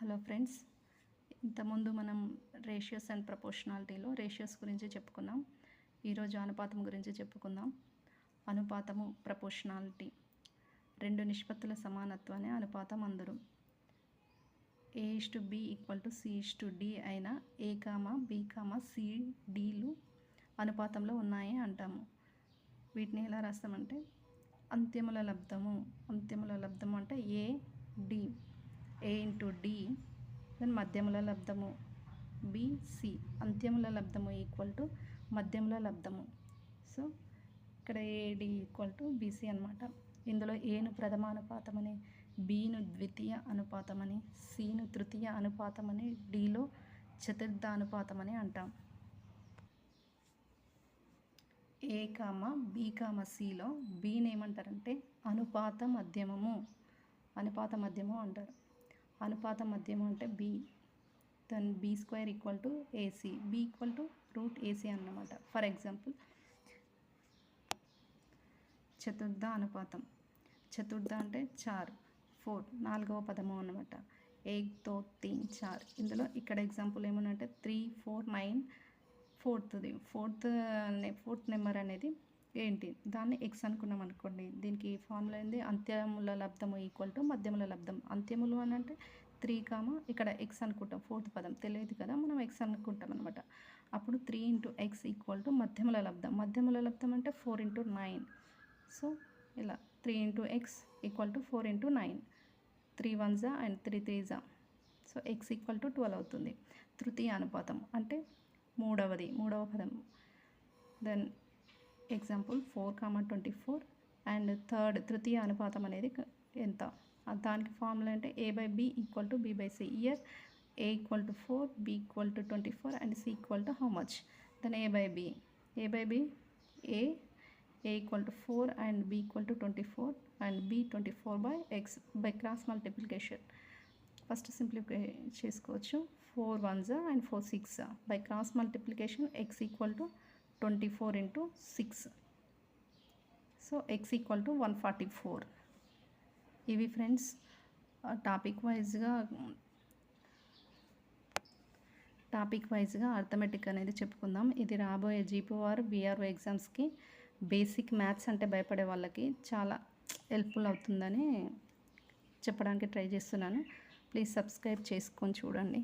Hello friends ఇంతకుముందు మనం ratios and ప్రపోర్షనాలిటీలో రేషియోస్ గురించి చెప్పుకున్నాం. ఈరోజు అనుపాతం గురించి చెప్పుకుందాం. అనుపాతము ప్రపోర్షనాలిటీ రెండు నిష్పత్తుల సమానత్వాన్ని అనుపాతం అందరు. A is to B equal to C is to D అయిన A comma B comma C deal అనుపాతంలో ఉన్నాయి అంటాము. వీటిని ఎలా రాస్తామంటే అంత్యముల లబ్ధము అంత్యముల లబ్ధము అంటే A D A into D then మధ్యముల లబ్ధము బిసి అంత్యముల లబ్ధము ఈక్వల్ టు మధ్యముల లబ్ధము సో ఇక్కడ ఏడి ఈక్వల్ టు బీసీ అనమాట ఇందులో ఏను ప్రథమ అనుపాతమని బీను ద్వితీయ అనుపాతమని సిను తృతీయ అనుపాతమని డిలో చతుర్థ అనుపాతమని అంటాం. ఏ కామ బి కామ సిలో బీని ఏమంటారంటే అనుపాత మధ్యమము. అనుపాత మధ్యము అంటారు. అనుపాత మధ్యము అంటే B then B square equal to AC B equal to root AC అన్నమాట. ఫర్ ఎగ్జాంపుల్ చతుర్థ అనుపాతం. చతుర్థ అంటే చార్. ఫోర్ నాలుగవ పదము అన్నమాట. ఎయిట్తో తీన్ చార్. ఇందులో ఇక్కడ ఎగ్జాంపుల్ ఏమనంటే త్రీ ఫోర్ నైన్ ఫోర్త్ది ఫోర్త్ ఫోర్త్ నెంబర్ అనేది ఏంటి? దాన్ని ఎక్స్ అనుకున్నాం అనుకోండి. దీనికి ఫార్ములా ఏంది? అంత్యముల లబ్ధము ఈక్వల్ టు మధ్యముల లబ్ధం. అంత్యములు అని అంటే త్రీ కామ? ఇక్కడ ఎక్స్ అనుకుంటాం. ఫోర్త్ పదం. తెలియదు కదా? మనం ఎక్స్ అనుకుంటాం అనమాట అప్పుడు three into X equal to మధ్యముల లబ్ధం. మధ్యముల లబ్ధం అంటే ఫోర్ ఇంటూ నైన్ సో ఇలా three into X equal to four into nine three one జా అండ్ త్రీ త్రీ జా so X equal to twelve అవుతుంది. తృతీయ అనుపాతం. అంటే మూడవది. మూడవ పదం. Then example four comma twenty four and third తృతీయ అనుపాతం అనేది ఎంత? దానికి ఫార్ములా అంటే A by B equal to B by C year A equal to four B equal to twenty four and C equal to how much then A by B A by B A A equal to four and B equal to twenty four and B twenty four by X by cross multiplication first simplify చేసుకోవచ్చు four ones and four six by cross multiplication X equal to twenty four into six. So X equal to one forty four ఇవి friends topic వైజ్గా topic వైజ్గా arithmetic అనేది చెప్పుకుందాం. ఇది రాబోయే GPR BRO ఎగ్జామ్స్కి basic maths అంటే భయపడే వాళ్ళకి చాలా హెల్ప్ఫుల్ అవుతుందని చెప్పడానికి ట్రై చేస్తున్నాను. ప్లీజ్ సబ్స్క్రైబ్ చేసుకొని చూడండి.